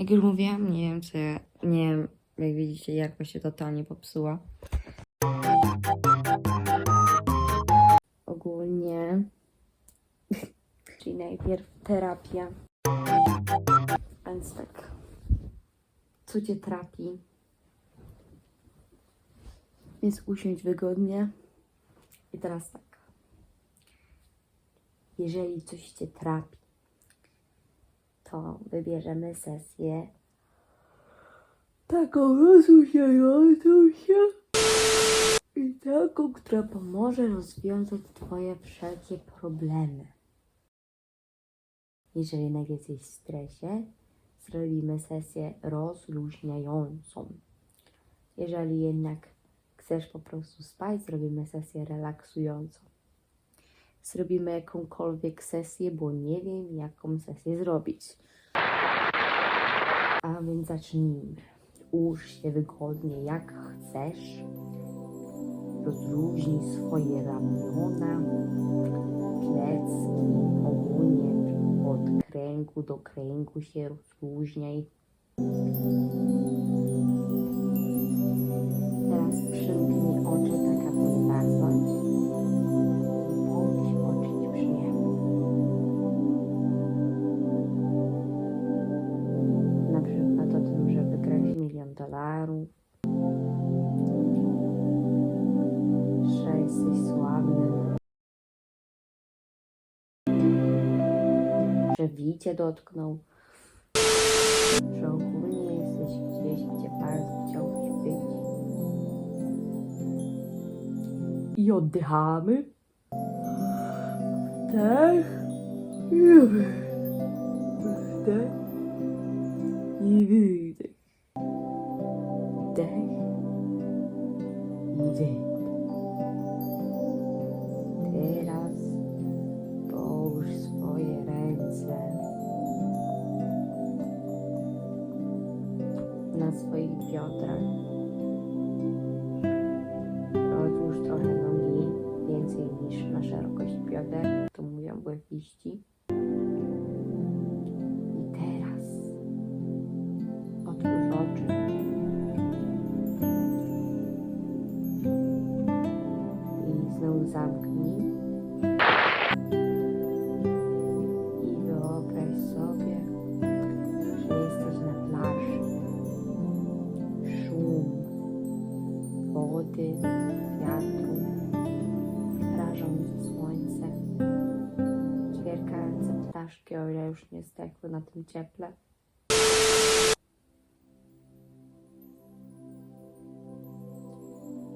Jak już mówiłam, nie wiem ja, nie wiem, jak widzicie, jakość się totalnie popsuła. Ogólnie, czyli najpierw terapia. Więc tak, co cię trapi? Więc usiądź wygodnie. I teraz tak. Jeżeli coś cię trapi, to wybierzemy sesję taką rozluźniającą się i taką, która pomoże rozwiązać Twoje wszelkie problemy. Jeżeli nagle jesteś w stresie, zrobimy sesję rozluźniającą. Jeżeli jednak chcesz po prostu spać, zrobimy sesję relaksującą. Zrobimy jakąkolwiek sesję, bo nie wiem, jaką sesję zrobić. A więc zacznijmy. Ułóż się wygodnie, jak chcesz. Rozluźnij swoje ramiona, plecki, ogólnie od kręgu do kręgu się rozluźniaj. Teraz przymknij oczy Że wicie dotknął. Że ogólnie jesteś gdzieś, gdzie bardzo chciałbyś być. I oddychamy. Tak. I wydech. Wdech. I wydech. I teraz otwórz oczy. I znowu zamknij. I wyobraź sobie, że jesteś na plaży. Szum wody, wiatru, rażące słońce, ptaszki, o ile już nie zdechły na tym cieple.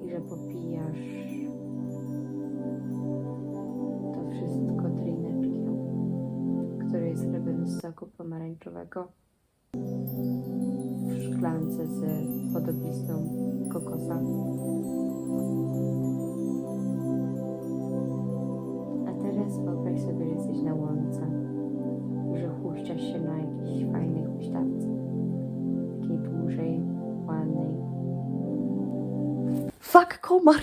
I że popijasz to wszystko drineczkiem, który jest robiony z soku pomarańczowego w szklance z podobizną kokosa. Fuck, komar!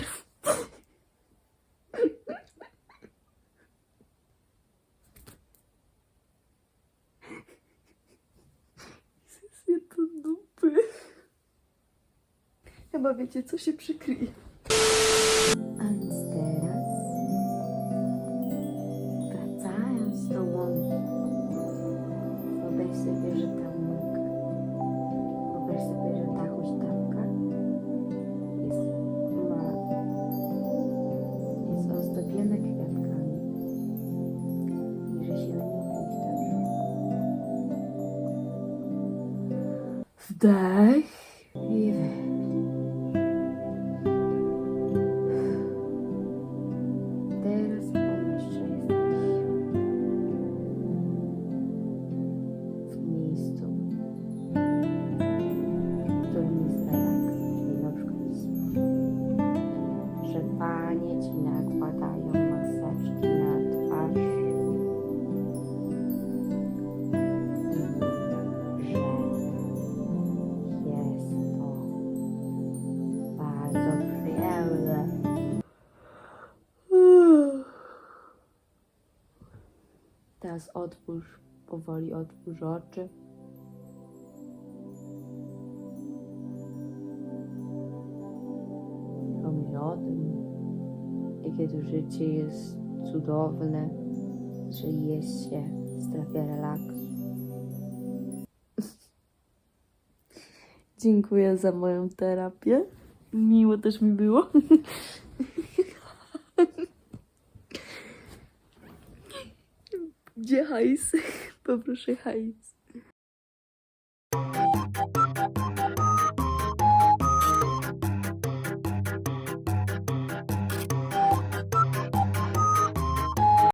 Sesję to dupy. Chyba wiecie, co się przykryje. Wdech i wydech. Teraz otwórz, powoli otwórz oczy. Pomyśl o tym, jakie to życie jest cudowne, że jest się strafia relaksu. Dziękuję za moją terapię. Miło też mi było. Gdzie hajs? Poproszę hajs.